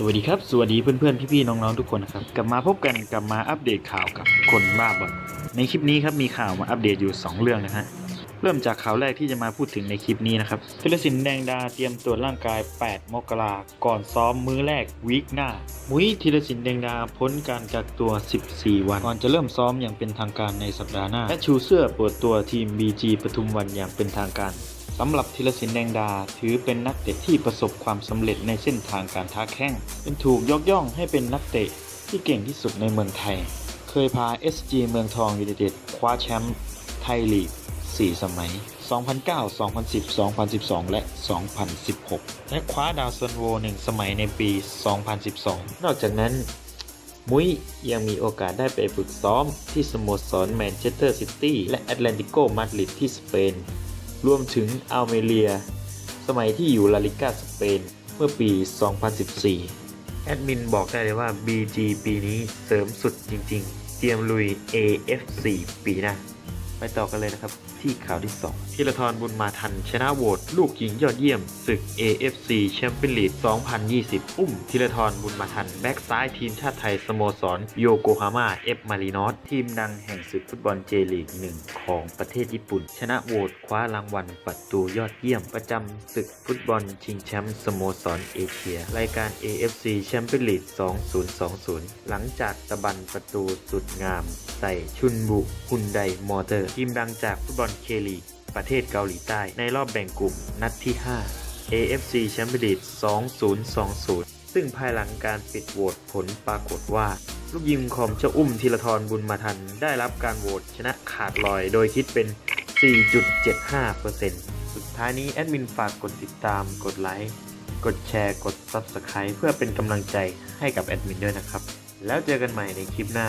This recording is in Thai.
สวัสดีครับ สวัสดีเพื่อนๆ พี่ๆ น้องๆ ทุกคนนะครับ กลับมาพบกันกลับมาอัปเดตข่าวกับคนบ้าบอลในคลิปนี้ครับมีข่าวมาอัปเดตอยู่ 2 เรื่องนะฮะ เริ่มจากข่าวแรกที่จะมาพูดถึงในคลิปนี้นะครับธีรศิลป์แดงดาเตรียมตรวจร่างกาย 8 มกราก่อนซ้อมมื้อแรกวีคหน้า มุ้ยธีรศิลป์แดงดาพ้นการกักตัว 14 วัน ก่อนจะเริ่มซ้อมอย่างเป็นทางการในสัปดาห์หน้า และชูเสื้อเปิดตัวทีม BG ปทุมวันอย่างเป็นทางการ สำหรับธีรศิลป์แดงดา ถือเป็นนักเตะที่ประสบความสำเร็จในเส้นทางการท้าแข้งเป็นถูกยกย่องให้เป็นนักเตะที่เก่งที่สุดในเมืองไทย เคยพา SG เมืองทองยูไนเต็ดคว้าแชมป์ไทยลีก 4 สมัย 2009 2010 2012 และ 2016 และคว้าดาวซันโวหนึ่งสมัยในปี 2012 นอกจากนั้น มุ้ยยังมีโอกาสได้ไปฝึกซ้อมที่สโมสรแมนเชสเตอร์ซิตี้และแอตแลนติโกมาดริดที่สเปน รวมถึงอัลเมเรีย สมัยที่อยู่ลาลิก้าสเปน เมื่อปี 2014 แอดมินบอกได้เลยว่า BG ปีนี้เสริมสุดจริงๆ เตรียมลุย AFC ปีหน้า ไปต่อกันเลยนะครับ ที่ข่าวที่2ธีรทรบุญมาทัน ชนะโหวตลูกยิงยอดเยี่ยม ศึก AFC แชมเปี้ยนลีก 2020 อุ้มธีรทรบุญมาทัน แบ็กซ้ายทีมชาติไทย สโมสร โยโกฮาม่าเอฟมารีนอสทีมดังแห่งศึกฟุตบอลเจลีกหนึ่งของประเทศญี่ปุ่น ชนะโหวตคว้ารางวัลประตูยอดเยี่ยม ประจำศึกฟุตบอลชิงแชมป์สโมสรเอเชีย รายการ AFC แชมเปี้ยนลีก 2020 หลังจากตะบันประตูสุดงาม ใส่ชุนบุฮุนได มอเตอร์ ทีมดังจากฟุตบอลเคลีประเทศเกาหลีใต้ ในรอบแบ่งกลุ่มนัดที่ 5 AFC แชมเปี้ยนลีก2020 ซึ่งภายหลังการปิดโหวตผลปรากฏว่า ลูกยิงของเจ้าอุ้มธีรทรบุญมาทัน ได้รับการโหวตชนะขาดลอย โดยคิดเป็น 4.75%สุดท้ายนี้แอดมินฝากกดติดตามกดไลค์กดแชร์กด Subscribe เพื่อเป็นกำลังใจให้กับแอดมินด้วยนะครับ แล้วเจอกันใหม่ในคลิปหน้า